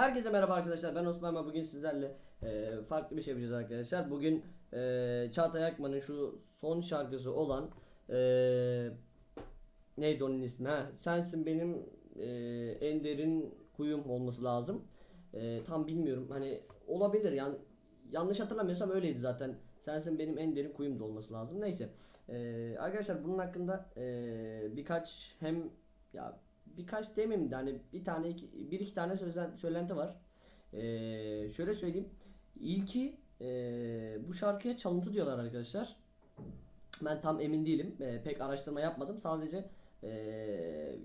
Herkese merhaba arkadaşlar ben Osman ve bugün sizlerle e, farklı bir şey yapacağız arkadaşlar. Bugün e, Çağatay Akman'ın şu son şarkısı olan e, neydi onun ismi ha? Sensin benim e, en derin kuyum olması lazım. E, tam bilmiyorum hani olabilir yani yanlış hatırlamıyorsam öyleydi zaten. Sensin benim en derin kuyum da olması lazım. Neyse. E, arkadaşlar bunun hakkında e, birkaç hem ya birkaç demeyeyim de hani bir tane iki, bir iki tane sözlen, söylenti var. Ee, şöyle söyleyeyim. İlki ee, bu şarkıya çalıntı diyorlar arkadaşlar. Ben tam emin değilim. Ee, pek araştırma yapmadım. Sadece ee,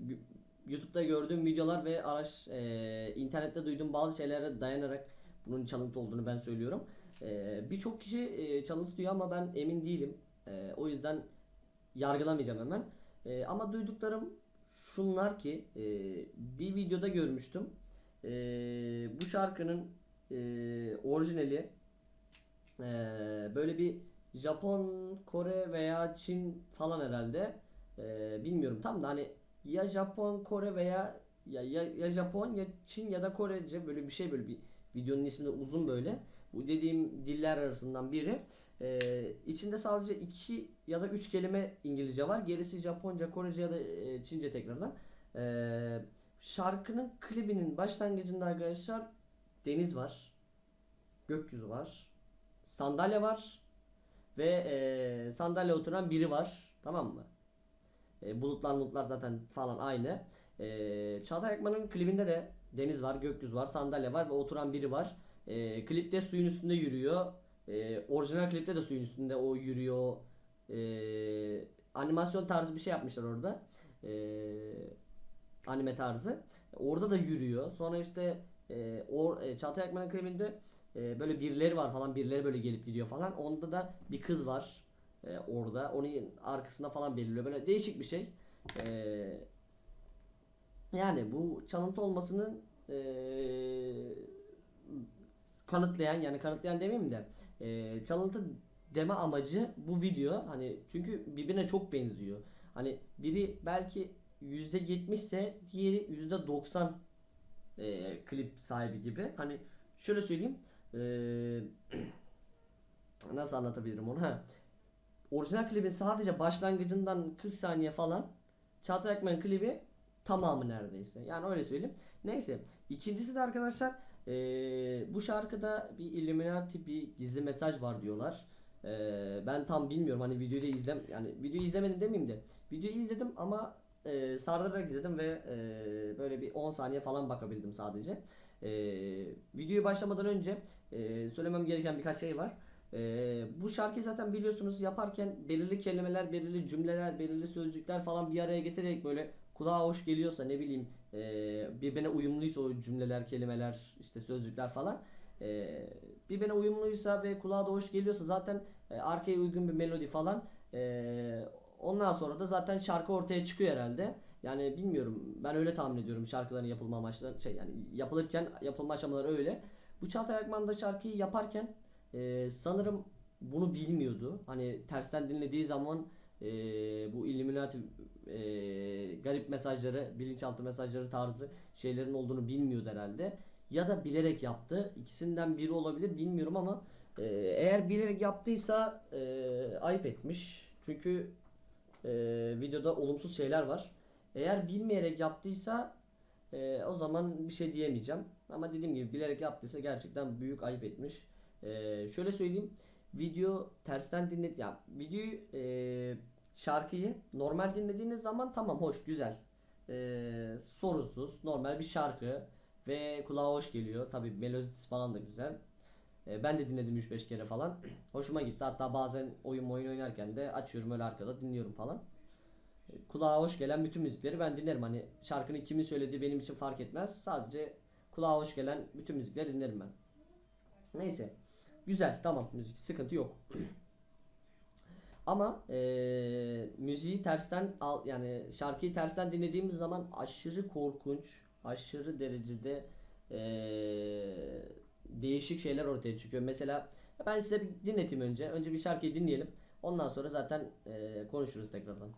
YouTube'da gördüğüm videolar ve araç ee, internette duyduğum bazı şeylere dayanarak bunun çalıntı olduğunu ben söylüyorum. Ee, Birçok kişi ee, çalıntı diyor ama ben emin değilim. Ee, o yüzden yargılamayacağım hemen. Ee, ama duyduklarım şunlar ki e, bir videoda görmüştüm. E, bu şarkının e, orijinali e, böyle bir Japon, Kore veya Çin falan herhalde. E, bilmiyorum tam da hani ya Japon, Kore veya ya, ya, ya Japon ya Çin ya da Korece böyle bir şey böyle bir videonun ismi de uzun böyle. Bu dediğim diller arasından biri. Ee, içinde sadece iki ya da üç kelime İngilizce var. Gerisi Japonca, Korece ya da e, Çince tekrardan. Ee, şarkının klibinin başlangıcında arkadaşlar deniz var. Gökyüzü var. Sandalye var. Ve e, sandalye oturan biri var. Tamam mı? E, bulutlar bulutlar zaten falan aynı. E, Çağatay Akman'ın klibinde de deniz var, gökyüzü var, sandalye var ve oturan biri var. E, klipte suyun üstünde yürüyor. E, orijinal klipte de suyun üstünde o yürüyor. E, animasyon tarzı bir şey yapmışlar orada. E, anime tarzı. Orada da yürüyor. Sonra işte e, or, e, Çağatay Akman'ın klibinde e, böyle birileri var falan. Birileri böyle gelip gidiyor falan. Onda da bir kız var. E, orada. Onun arkasında falan belirliyor. Böyle değişik bir şey. E, yani bu çalıntı olmasının e, kanıtlayan yani kanıtlayan demeyeyim de e, çalıntı deme amacı bu video hani çünkü birbirine çok benziyor. Hani biri belki %70 ise diğeri %90 e, klip sahibi gibi. Hani şöyle söyleyeyim e, nasıl anlatabilirim onu ha. Orijinal klibin sadece başlangıcından 40 saniye falan Çağatay Akman klibi tamamı neredeyse. Yani öyle söyleyeyim. Neyse. İkincisi de arkadaşlar ee, bu şarkıda bir Illuminati bir gizli mesaj var diyorlar. Ee, ben tam bilmiyorum hani videoyu da izlem yani videoyu izlemedim demeyeyim de videoyu izledim ama e, sardırarak izledim ve e, böyle bir 10 saniye falan bakabildim sadece. E, videoyu başlamadan önce e, söylemem gereken birkaç şey var. E, bu şarkıyı zaten biliyorsunuz yaparken belirli kelimeler, belirli cümleler, belirli sözcükler falan bir araya getirerek böyle kulağa hoş geliyorsa ne bileyim e, birbirine uyumluysa o cümleler, kelimeler, işte sözcükler falan e, birbirine uyumluysa ve kulağa da hoş geliyorsa zaten e, arkaya uygun bir melodi falan e, ondan sonra da zaten şarkı ortaya çıkıyor herhalde. Yani bilmiyorum ben öyle tahmin ediyorum şarkıların yapılma amaçları şey yani yapılırken yapılma aşamaları öyle. Bu Çağatay Akman da şarkıyı yaparken e, sanırım bunu bilmiyordu. Hani tersten dinlediği zaman e, bu Illuminati e, garip mesajları, bilinçaltı mesajları tarzı şeylerin olduğunu bilmiyordu herhalde. Ya da bilerek yaptı. İkisinden biri olabilir bilmiyorum ama e, eğer bilerek yaptıysa e, ayıp etmiş. Çünkü e, videoda olumsuz şeyler var. Eğer bilmeyerek yaptıysa e, o zaman bir şey diyemeyeceğim. Ama dediğim gibi bilerek yaptıysa gerçekten büyük ayıp etmiş. E, şöyle söyleyeyim. Video tersten dinlet ya videoyu e, şarkıyı normal dinlediğiniz zaman tamam hoş güzel. E, sorunsuz normal bir şarkı ve kulağa hoş geliyor. Tabi melodisi falan da güzel. E, ben de dinledim 3-5 kere falan. Hoşuma gitti. Hatta bazen oyun oyun oynarken de açıyorum öyle arkada dinliyorum falan. E, kulağa hoş gelen bütün müzikleri ben dinlerim. Hani şarkının kimin söylediği benim için fark etmez. Sadece kulağa hoş gelen bütün müzikleri dinlerim ben. Neyse. Güzel tamam müzik sıkıntı yok. Ama e, müziği tersten al yani şarkıyı tersten dinlediğimiz zaman aşırı korkunç, aşırı derecede e, değişik şeyler ortaya çıkıyor. Mesela ben size bir dinleteyim önce. Önce bir şarkıyı dinleyelim. Ondan sonra zaten e, konuşuruz tekrardan.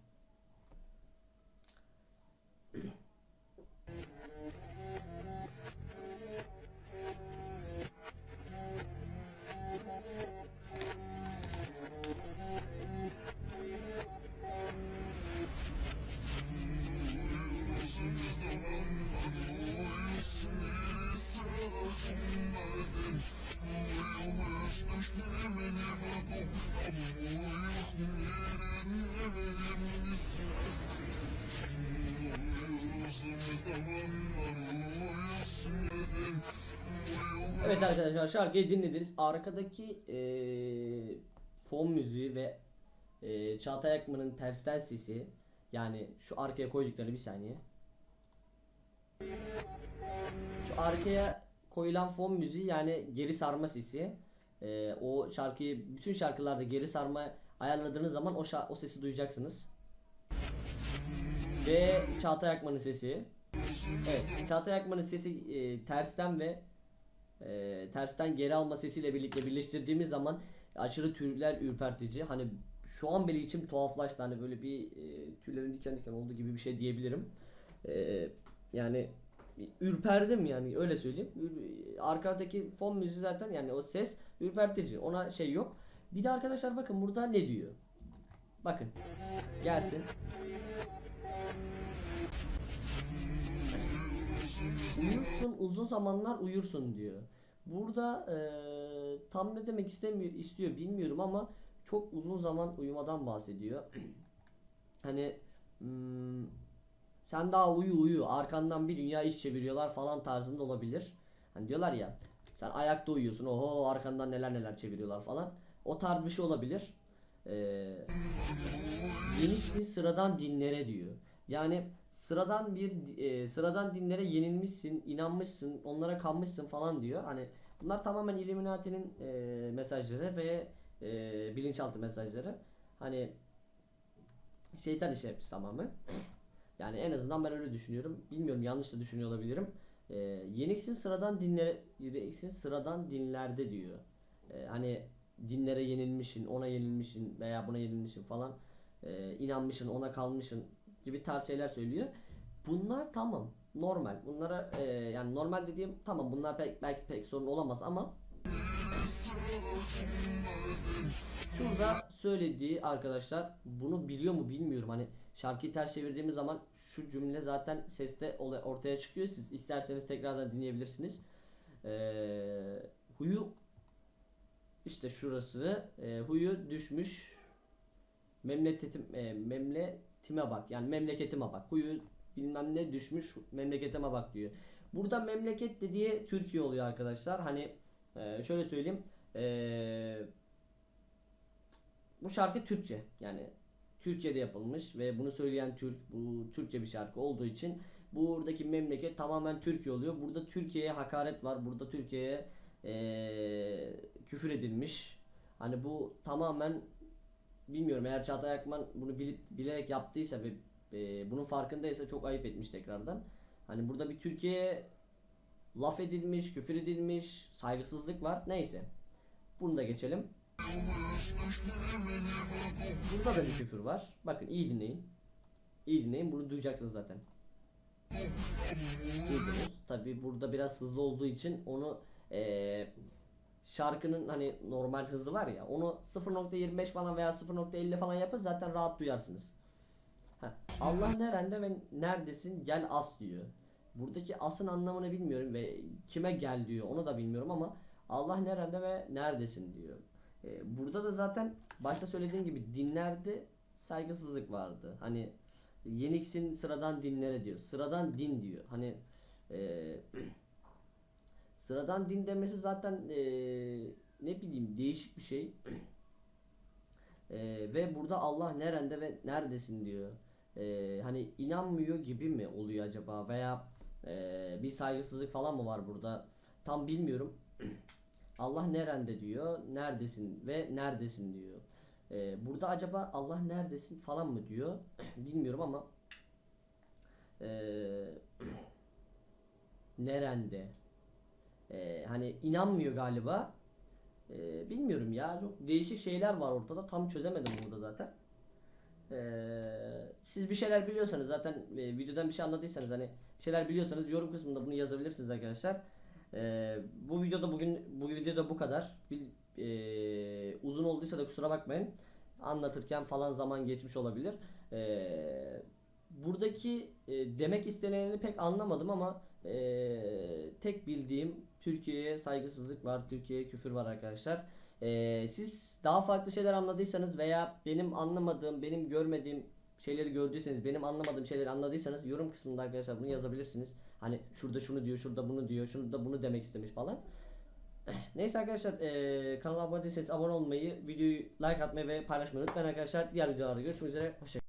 Evet arkadaşlar şarkıyı dinlediniz. Arkadaki eee, fon müziği ve eee Çağatay Akman'ın tersten sesi yani şu arkaya koydukları bir saniye. Şu arkaya koyulan fon müziği yani geri sarma sesi. Eee, o şarkıyı bütün şarkılarda geri sarma ayarladığınız zaman o, o sesi duyacaksınız. Ve Çağatay Akman'ın sesi. Evet, Çağatay Akman'ın sesi eee, tersten ve e, tersten geri alma sesiyle birlikte birleştirdiğimiz zaman aşırı tüyler ürpertici. Hani şu an bile içim tuhaflaştı. Hani böyle bir e, tüylerin diken diken olduğu gibi bir şey diyebilirim. E, yani ürperdim yani öyle söyleyeyim. Ür- Arkadaki fon müziği zaten yani o ses ürpertici. Ona şey yok. Bir de arkadaşlar bakın burada ne diyor? Bakın. Gelsin. Uyursun uzun zamanlar uyursun diyor. Burada eee, tam ne demek istemiyor istiyor bilmiyorum ama çok uzun zaman uyumadan bahsediyor. hani hmm, sen daha uyu uyu arkandan bir dünya iş çeviriyorlar falan tarzında olabilir. Hani diyorlar ya sen ayakta uyuyorsun oho arkandan neler neler çeviriyorlar falan. O tarz bir şey olabilir. Eee yenisi sıradan dinlere diyor. Yani sıradan bir e, sıradan dinlere yenilmişsin, inanmışsın, onlara kanmışsın falan diyor. Hani bunlar tamamen Illuminati'nin e, mesajları ve e, bilinçaltı mesajları. Hani şeytan işi hepsi tamamen. Yani en azından ben öyle düşünüyorum. Bilmiyorum yanlış da düşünüyor olabilirim. E, yeniksin sıradan dinlere yeniksin sıradan dinlerde diyor. E, hani dinlere yenilmişsin, ona yenilmişsin veya buna yenilmişsin falan. E, inanmışsın, ona kalmışsın gibi tarz şeyler söylüyor. Bunlar tamam. Normal. Bunlara e, yani normal dediğim tamam bunlar pek, belki pek sorun olamaz ama şurada söylediği arkadaşlar bunu biliyor mu bilmiyorum. Hani şarkıyı ters çevirdiğimiz zaman şu cümle zaten seste ortaya çıkıyor. Siz isterseniz tekrardan dinleyebilirsiniz. Ee, huyu işte şurası e, huyu düşmüş memleketim e, memleketime bak yani memleketime bak huyu bilmem ne düşmüş memleketime bak diyor. Burada memleket dediği Türkiye oluyor arkadaşlar. Hani e, şöyle söyleyeyim. E, bu şarkı Türkçe. Yani Türkçe'de yapılmış ve bunu söyleyen Türk bu Türkçe bir şarkı olduğu için buradaki memleket tamamen Türkiye oluyor. Burada Türkiye'ye hakaret var. Burada Türkiye'ye e, küfür edilmiş. Hani bu tamamen bilmiyorum eğer Çağatay Akman bunu bilip bilerek yaptıysa ve e, bunun farkındaysa çok ayıp etmiş tekrardan. Hani burada bir Türkiye'ye laf edilmiş, küfür edilmiş, saygısızlık var. Neyse. Bunu da geçelim. Burada da bir küfür var. Bakın iyi dinleyin. İyi dinleyin. Bunu duyacaksınız zaten. Duydunuz. Tabi burada biraz hızlı olduğu için onu eee şarkının hani normal hızı var ya onu 0.25 falan veya 0.50 falan yapın zaten rahat duyarsınız. Heh. Allah nerede ve neredesin gel as diyor. Buradaki asın anlamını bilmiyorum ve kime gel diyor onu da bilmiyorum ama Allah nerede ve neredesin diyor. Ee, burada da zaten başta söylediğim gibi dinlerde saygısızlık vardı. Hani yeniksin sıradan dinlere diyor. Sıradan din diyor. Hani eee Sıradan din demesi zaten eee, ne bileyim değişik bir şey. Eee, ve burada Allah nerede ve neredesin diyor. Eee, hani inanmıyor gibi mi oluyor acaba veya eee, bir saygısızlık falan mı var burada? Tam bilmiyorum. Allah nerede diyor, neredesin ve neredesin diyor. Eee, burada acaba Allah neredesin falan mı diyor? Bilmiyorum ama eee nerende? Ee, hani inanmıyor galiba. Ee, bilmiyorum ya çok değişik şeyler var ortada tam çözemedim burada zaten. Ee, siz bir şeyler biliyorsanız zaten e, videodan bir şey anladıysanız hani bir şeyler biliyorsanız yorum kısmında bunu yazabilirsiniz arkadaşlar. Ee, bu videoda bugün bu videoda bu kadar. Bir, e, uzun olduysa da kusura bakmayın. Anlatırken falan zaman geçmiş olabilir. Ee, buradaki e, demek istenileni pek anlamadım ama e, tek bildiğim Türkiye'ye saygısızlık var, Türkiye'ye küfür var arkadaşlar. Ee, siz daha farklı şeyler anladıysanız veya benim anlamadığım, benim görmediğim şeyleri gördüyseniz, benim anlamadığım şeyleri anladıysanız yorum kısmında arkadaşlar bunu yazabilirsiniz. Hani şurada şunu diyor, şurada bunu diyor, şurada bunu demek istemiş falan. Neyse arkadaşlar eee kanala abone değilseniz abone olmayı, videoyu like atmayı ve paylaşmayı unutmayın arkadaşlar. Diğer videolarda görüşmek üzere. Hoşçakalın.